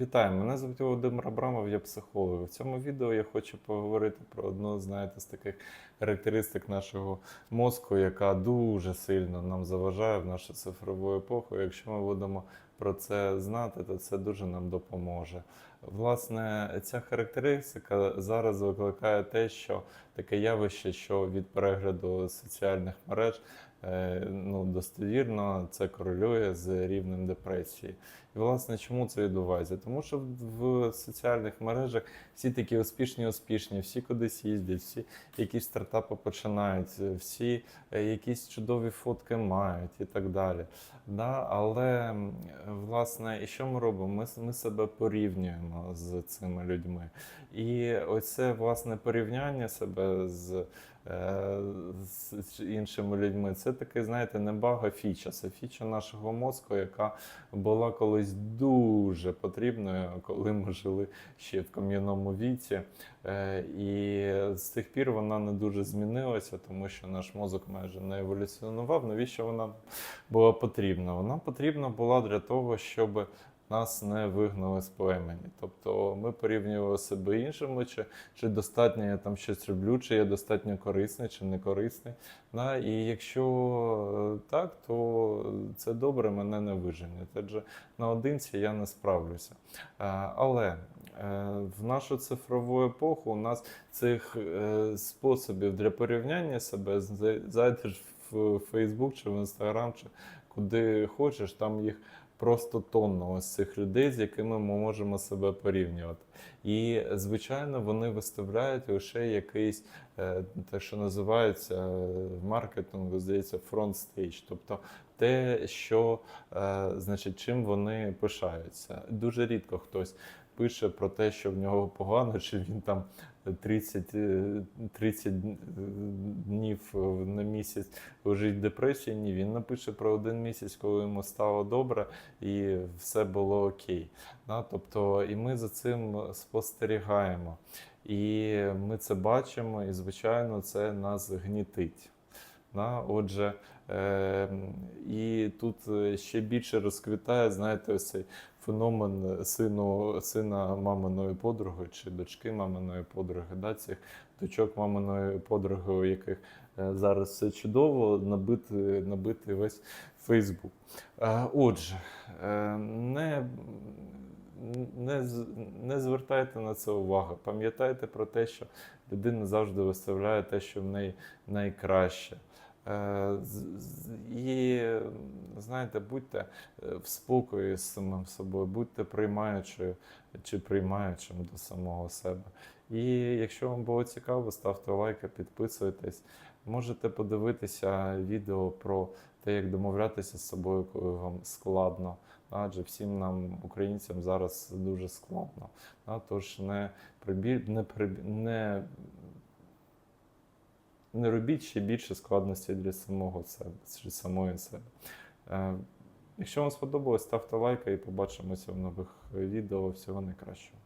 Вітаю, мене звуть Володимир Абрамов, я психолог. В цьому відео я хочу поговорити про одну знаєте, з таких характеристик нашого мозку, яка дуже сильно нам заважає в нашу цифрову епоху. Якщо ми будемо про це знати, то це дуже нам допоможе. Власне, ця характеристика зараз викликає те, що таке явище, що від перегляду соціальних мереж ну, достовірно це корелює з рівнем депресії. І власне, чому це відбувається? Тому що в соціальних мережах всі такі успішні, успішні, всі кудись їздять, всі якісь стартапи починають, всі е, якісь чудові фотки мають і так далі. Да? Але власне, і що ми робимо? Ми, ми себе порівнюємо з цими людьми. І оце власне порівняння себе з, е, з іншими людьми, це таке, знаєте, небага фіча. Це фіча нашого мозку, яка була колись дуже потрібною, коли ми жили ще в кам'яному віці. Е, І з тих пір вона не дуже змінилася, тому що наш мозок майже не еволюціонував. Навіщо вона була потрібна? Вона потрібна була для того, щоб нас не вигнали з племені. Тобто ми порівнювали себе іншими, чи, чи достатньо я там щось роблю, чи я достатньо корисний, чи не корисний. Да? І якщо е, так, то це добре, мене не виженять. Адже наодинці я не справлюся. Е, Але е, в нашу цифрову епоху у нас цих способів для порівняння себе зайдеш в Фейсбук чи в Інстаграм, чи куди хочеш, там їх просто тонна ось цих людей, з якими ми можемо себе порівнювати. І, звичайно, вони виставляють лише якийсь, е, те, що називається е, в маркетингу, здається, фронт-стейдж, тобто те, що, е, значить, чим вони пишаються. Дуже рідко хтось пише про те, що в нього погано, чи він там 30, е, 30 днів на місяць лежить в депресії. Ні, він напише про один місяць, коли йому стало добре і все було окей. Да? Тобто, і ми за цим спостерігаємо. І ми це бачимо, і, звичайно, це нас гнітить. Да? Отже, е, і тут е, ще більше розквітає, знаєте, ось цей феномен сину, сина маминої подруги чи дочки маминої подруги, да? цих дочок маминої подруги, у яких е, зараз все чудово, набити, набити весь Фейсбук. Е, Отже, е, не, не, не звертайте на це увагу. Пам'ятайте про те, що людина завжди виставляє те, що в неї найкраще. Е, І знаєте, будьте е, в спокої з самим собою, будьте приймаючою чи приймаючим до самого себе. І якщо вам було цікаво, ставте лайки, підписуйтесь. Можете подивитися відео про те, як домовлятися з собою, коли вам складно. Адже всім нам, українцям, зараз дуже складно. Тож не прибіль, не, прибі- не, не робіть ще більше складностей для самого себе, чи самої себе. Е, Якщо вам сподобалось, ставте лайк і побачимося в нових відео. Всього найкращого.